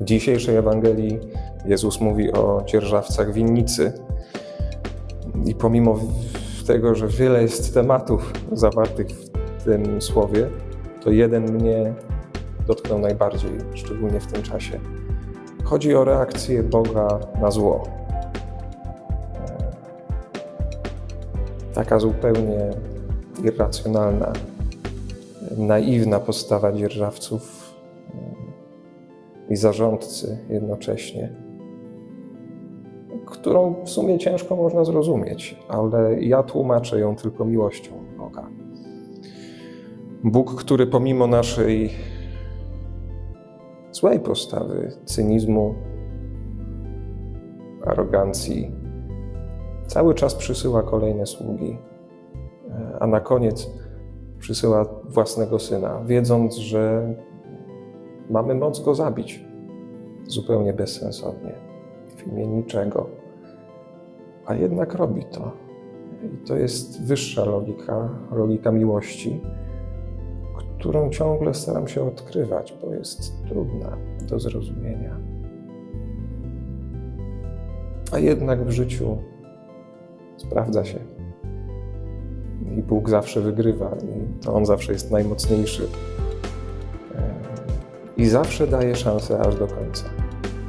W dzisiejszej Ewangelii Jezus mówi o dzierżawcach winnicy. I pomimo tego, że wiele jest tematów zawartych w tym słowie, to jeden mnie dotknął najbardziej, szczególnie w tym czasie. Chodzi o reakcję Boga na zło. Taka zupełnie irracjonalna, naiwna postawa dzierżawców i zarządcy jednocześnie, którą w sumie ciężko można zrozumieć, ale ja tłumaczę ją tylko miłością Boga. Bóg, który pomimo naszej złej postawy, cynizmu, arogancji, cały czas przysyła kolejne sługi, a na koniec przysyła własnego syna, wiedząc, że mamy moc go zabić zupełnie bezsensownie, w imię niczego. A jednak robi to. I to jest wyższa logika, logika miłości, którą ciągle staram się odkrywać, bo jest trudna do zrozumienia. A jednak w życiu sprawdza się. I Bóg zawsze wygrywa, i to On zawsze jest najmocniejszy. I zawsze daje szansę aż do końca.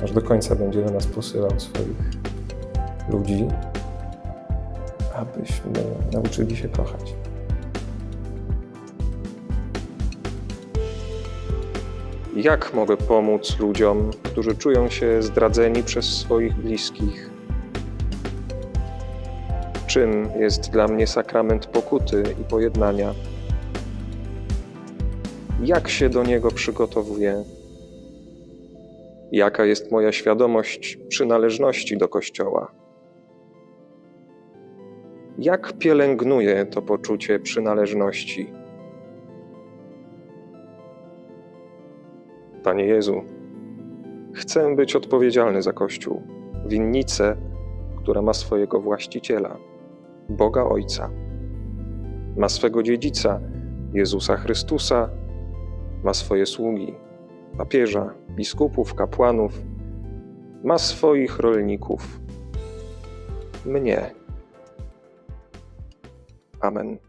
Aż do końca będzie do nas posyłał swoich ludzi, abyśmy nauczyli się kochać. Jak mogę pomóc ludziom, którzy czują się zdradzeni przez swoich bliskich? Czym jest dla mnie sakrament pokuty i pojednania? Jak się do niego przygotowuję? Jaka jest moja świadomość przynależności do Kościoła? Jak pielęgnuję to poczucie przynależności? Panie Jezu, chcę być odpowiedzialny za Kościół, winnicę, która ma swojego właściciela, Boga Ojca. Ma swego dziedzica, Jezusa Chrystusa, ma swoje sługi, papieża, biskupów, kapłanów, ma swoich rolników, mnie. Amen.